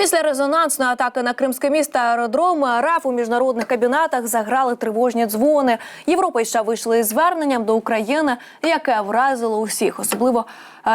Після резонансної атаки на кримське місто аеродроми РАФ у міжнародних кабінетах заграли тривожні дзвони. США вийшли із зверненням до України, яке вразило усіх. Особливо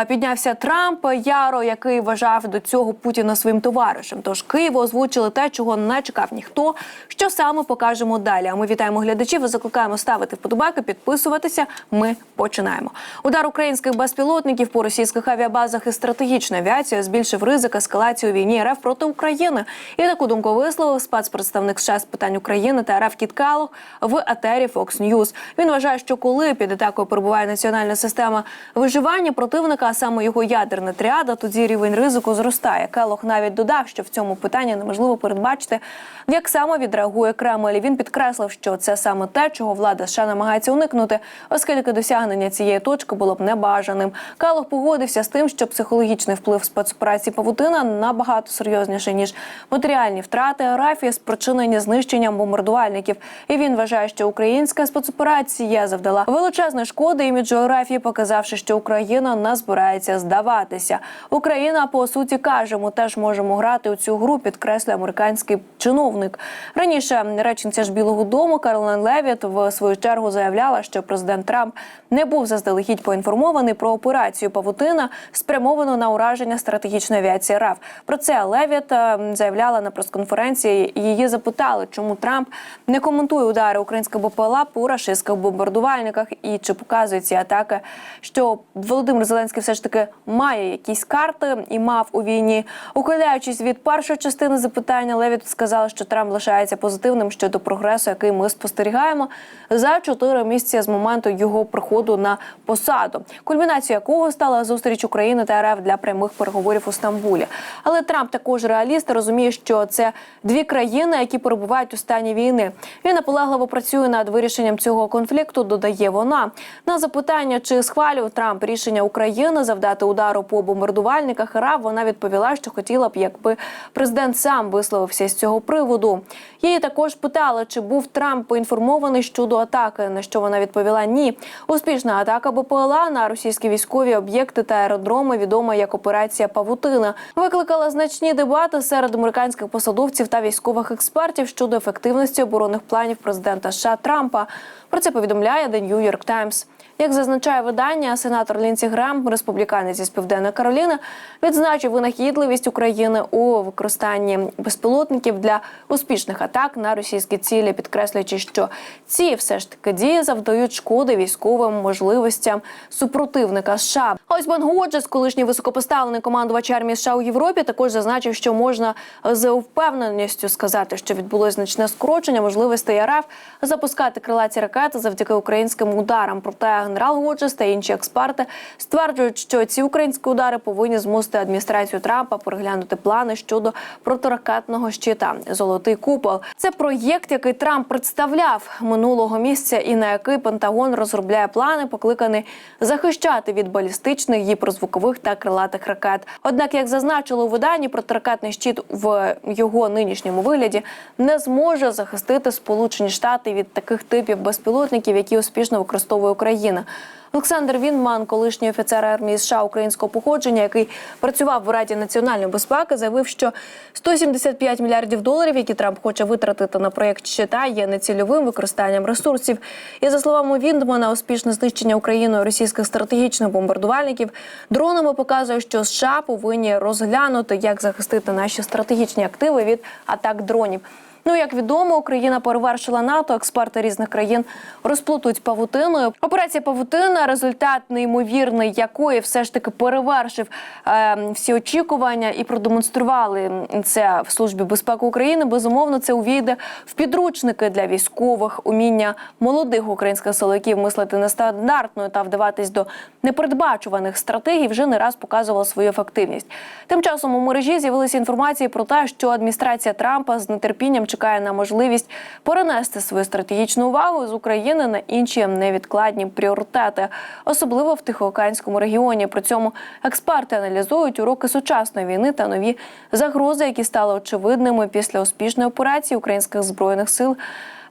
піднявся Трамп Яро, який вважав до цього Путіна своїм товаришем. Тож Києву озвучили те, чого не чекав ніхто. Що саме покажемо далі? А ми вітаємо глядачів і закликаємо ставити вподобайки, підписуватися. Ми починаємо. Удар українських безпілотників по російських авіабазах і стратегічна авіація збільшив ризик ескалації у війні РФ проти України. І таку думку висловив спецпредставник США з питань України та РФ Кіт Калох в етері Fox News. Він вважає, що коли під атакою перебуває національна система виживання противника, а саме його ядерна тріада, тоді рівень ризику зростає. Келох навіть додав, що в цьому питанні неможливо передбачити, як саме відреагує Кремль. Він підкреслив, що це саме те, чого влада США намагається уникнути, оскільки досягнення цієї точки було б небажаним. Калох погодився з тим, що психологічний вплив спецоперації Павутина набагато серйозніший ніж матеріальні втрати арафії, спричинені знищенням бомбардувальників. І він вважає, що українська спецоперація завдала величезної шкоди іміджу арафії, показавши, що Україна не збирається здаватися. Україна по суті каже, ми теж можемо грати у цю гру. Підкреслює американський чиновник. Раніше речниця ж Білого Дому Каролен Левіт в свою чергу заявляла, що президент Трамп не був заздалегідь поінформований про операцію Павутина, спрямовану на ураження стратегічної авіації РАФ. Про це Левіт е, заявляла на прес-конференції. Її запитали, чому Трамп не коментує удари українського БПЛА по рашистських бомбардувальниках і чи показує ці атаки, що Володимир Зеленський все ж таки має якісь карти і мав у війні. Ухиляючись від першої частини запитання, Левіт сказала, що Трамп лишається позитивним щодо прогресу, який ми спостерігаємо за чотири місяці з моменту його приходу на посаду, кульмінацією якого стала зустріч України та РФ для прямих переговорів у Стамбулі. Але Трамп також реаліст розуміє, що це дві країни, які перебувають у стані війни. Він наполегливо працює над вирішенням цього конфлікту. Додає вона на запитання, чи схвалює Трамп рішення України завдати удару по бомбардувальниках РАФ, Вона відповіла, що хотіла б, якби президент сам висловився з цього приводу. Її також питали, чи був Трамп поінформований щодо атаки. На що вона відповіла ні. Успішна атака БПЛА на російські військові об'єкти та аеродроми, відома як операція Павутина, викликала значні дебати серед американських посадовців та військових експертів щодо ефективності оборонних планів президента США Трампа. Про це повідомляє The New York Times. Як зазначає видання, сенатор Лінсі Грем, республіканець із Південної Кароліни, відзначив винахідливість України у використанні безпілотників для успішних атак на російські цілі, підкреслюючи, що ці все ж таки дії завдають шкоди військовим можливостям супротивника США. Ось Бен Годжес, колишній високопоставлений командувач армії США у Європі, також зазначив, що можна з впевненістю сказати, що відбулось значне скорочення можливостей РФ запускати крилаті ракети завдяки українським ударам. Проте генерал Годжес та інші експерти стверджують, що ці українські удари повинні змусити адміністрацію Трампа переглянути плани щодо протиракетного щита Золотий купол. Це проєкт, який Трамп представляв минулого місяця, і на який Пентагон розробляє плани, покликаний захищати від балістичних, гіперзвукових та крилатих ракет. Однак, як зазначили у виданні, протиракетний щит в його нинішньому вигляді не зможе захистити Сполучені Штати від таких типів безпілотників, які успішно використовує Україна. Олександр Вінман, колишній офіцер армії США українського походження, який працював в Раді національної безпеки, заявив, що 175 мільярдів доларів, які Трамп хоче витратити на проєкт щита, є нецільовим використанням ресурсів. І за словами Віндмана, успішне знищення Україною російських стратегічних бомбардувальників дронами показує, що США повинні розглянути, як захистити наші стратегічні активи від атак дронів. Ну як відомо, Україна перевершила НАТО. Експерти різних країн розплутують павутиною. Операція Павутина, результат неймовірний, якої все ж таки перевершив е, всі очікування і продемонстрували це в службі безпеки України. Безумовно, це увійде в підручники для військових уміння молодих українських силовиків мислити нестандартною та вдаватись до непередбачуваних стратегій. Вже не раз показувала свою ефективність. Тим часом у мережі з'явилися інформації про те, що адміністрація Трампа з нетерпінням чекає на можливість перенести свою стратегічну увагу з України на інші невідкладні пріоритети, особливо в Тихоокеанському регіоні. При цьому експерти аналізують уроки сучасної війни та нові загрози, які стали очевидними після успішної операції українських збройних сил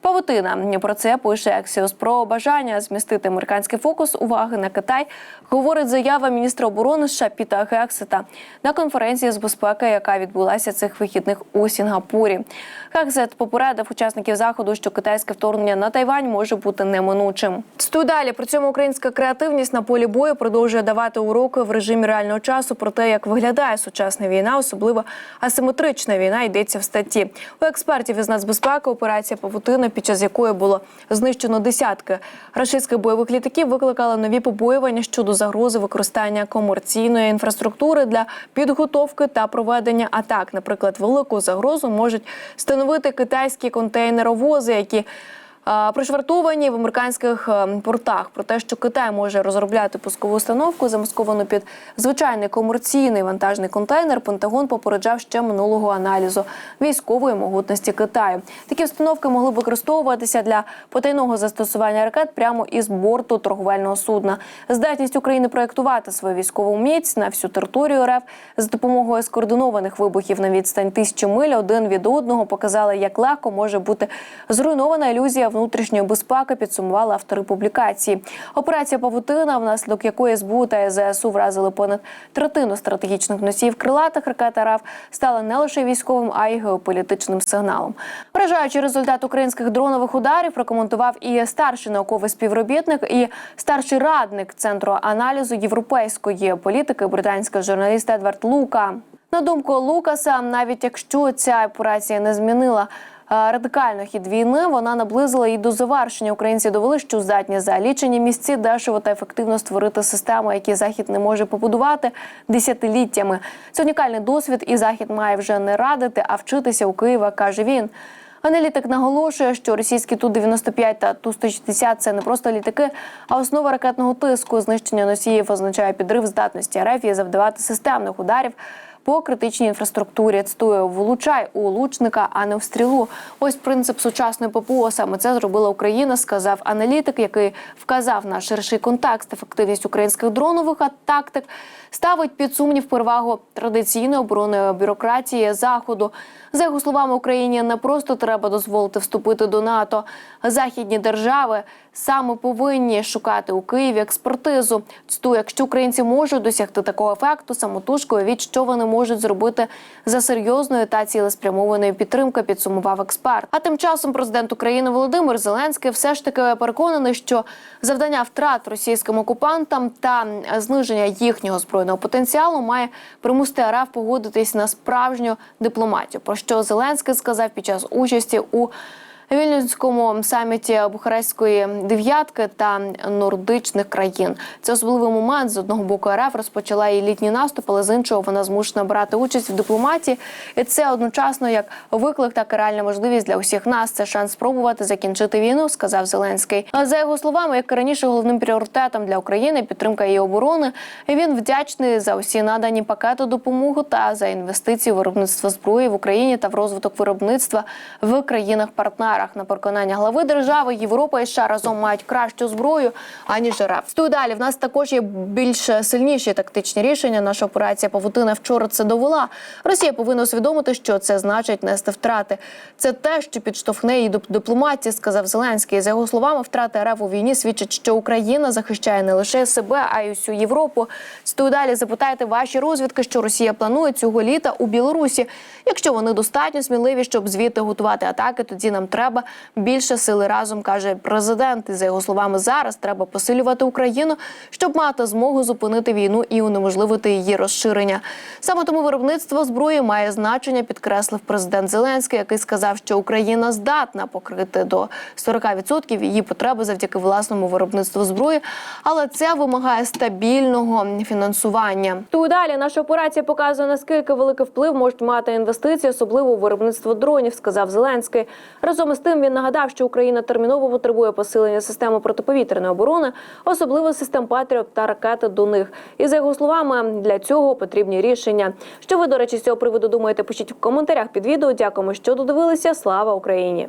Павутина про це пише Ексіос про бажання змістити американський фокус уваги на Китай. Говорить заява міністра оборони США Піта Гексета на конференції з безпеки, яка відбулася цих вихідних у Сінгапурі. Гексет попередив учасників заходу, що китайське вторгнення на Тайвань може бути неминучим. Цитую далі при цьому українська креативність на полі бою продовжує давати уроки в режимі реального часу про те, як виглядає сучасна війна, особливо асиметрична війна. Йдеться в статті у експертів із нацбезпеки. Операція Павутина, під час якої було знищено десятки рашистських бойових літаків, викликала нові побоювання щодо загрози використання комерційної інфраструктури для підготовки та проведення атак. Наприклад, велику загрозу можуть становити китайські контейнеровози, які пришвартовані в американських е, портах про те, що Китай може розробляти пускову установку, замасковану під звичайний комерційний вантажний контейнер. Пентагон попереджав ще минулого аналізу військової могутності Китаю. Такі установки могли використовуватися для потайного застосування ракет прямо із борту торговельного судна. Здатність України проєктувати свою військову міць на всю територію РФ з допомогою скоординованих вибухів на відстань тисячі миль один від одного показали, як легко може бути зруйнована ілюзія внутрішньої безпеки. Підсумували автори публікації. Операція Павутина, внаслідок якої СБУ та ЗСУ вразили понад третину стратегічних носіїв крилатих ракет РФ, стала не лише військовим, а й геополітичним сигналом. Вражаючи результат українських дронових ударів, прокоментував і старший науковий співробітник, і старший радник центру аналізу європейської політики, британський журналіст Едвард Лука. На думку Лукаса, навіть якщо ця операція не змінила радикально хід війни, вона наблизила її до завершення. Українці довели, що здатні за лічені місці дешево та ефективно створити системи, які захід не може побудувати десятиліттями. Це унікальний досвід, і захід має вже не радити, а вчитися у Києва, каже він. Аналітик наголошує, що російські Ту-95 та Ту-160 – це не просто літаки, а основа ракетного тиску. Знищення носіїв означає підрив здатності РФ і завдавати системних ударів по критичній інфраструктурі. Цитую, влучай у лучника, а не в стрілу. Ось принцип сучасної ППО. Саме це зробила Україна, сказав аналітик, який вказав на ширший контекст. Ефективність українських дронових тактик ставить під сумнів перевагу традиційної оборонної бюрократії заходу. За його словами, Україні не просто треба дозволити вступити до НАТО. Західні держави саме повинні шукати у Києві експертизу. Цитую, якщо українці можуть досягти такого ефекту, самотужкою від що вони можуть зробити за серйозної та цілеспрямованої підтримки, підсумував експерт. А тим часом президент України Володимир Зеленський все ж таки переконаний, що завдання втрат російським окупантам та зниження їхнього збройного потенціалу має примусити РФ погодитись на справжню дипломатію. Про що Зеленський сказав під час участі у Вільнюському саміті Бухарестської дев'ятки та нордичних країн це особливий момент. З одного боку РФ розпочала її літній наступ, але з іншого вона змушена брати участь в дипломатії. І це одночасно як виклик, так і реальна можливість для усіх нас. Це шанс спробувати закінчити війну, сказав Зеленський. За його словами, як і раніше, головним пріоритетом для України підтримка її оборони. І Він вдячний за усі надані пакети допомоги та за інвестиції в виробництво зброї в Україні та в розвиток виробництва в країнах-партнерах. На переконання глави держави Європа і США разом мають кращу зброю аніж РФ. Стою далі. В нас також є більш сильніші тактичні рішення. Наша операція Павутина вчора це довела. Росія повинна усвідомити, що це значить нести втрати. Це те, що підштовхне її до дипломатії, сказав Зеленський. За його словами, втрати РФ у війні свідчать, що Україна захищає не лише себе, а й усю Європу. Стою далі. Запитайте ваші розвідки, що Росія планує цього літа у Білорусі. Якщо вони достатньо сміливі, щоб звідти готувати атаки, тоді нам треба більше сили разом, каже президент. І за його словами, зараз треба посилювати Україну, щоб мати змогу зупинити війну і унеможливити її розширення. Саме тому виробництво зброї має значення, підкреслив президент Зеленський, який сказав, що Україна здатна покрити до 40% її потреби завдяки власному виробництву зброї, але це вимагає стабільного фінансування. Ту далі наша операція показує наскільки великий вплив можуть мати інвестиції, особливо у виробництво дронів, сказав Зеленський. Разом із тим він нагадав, що Україна терміново потребує посилення системи протиповітряної оборони, особливо систем Патріот та ракети до них. І за його словами, для цього потрібні рішення. Що ви, до речі, з цього приводу думаєте? Пишіть в коментарях під відео. Дякуємо, що додивилися. Слава Україні!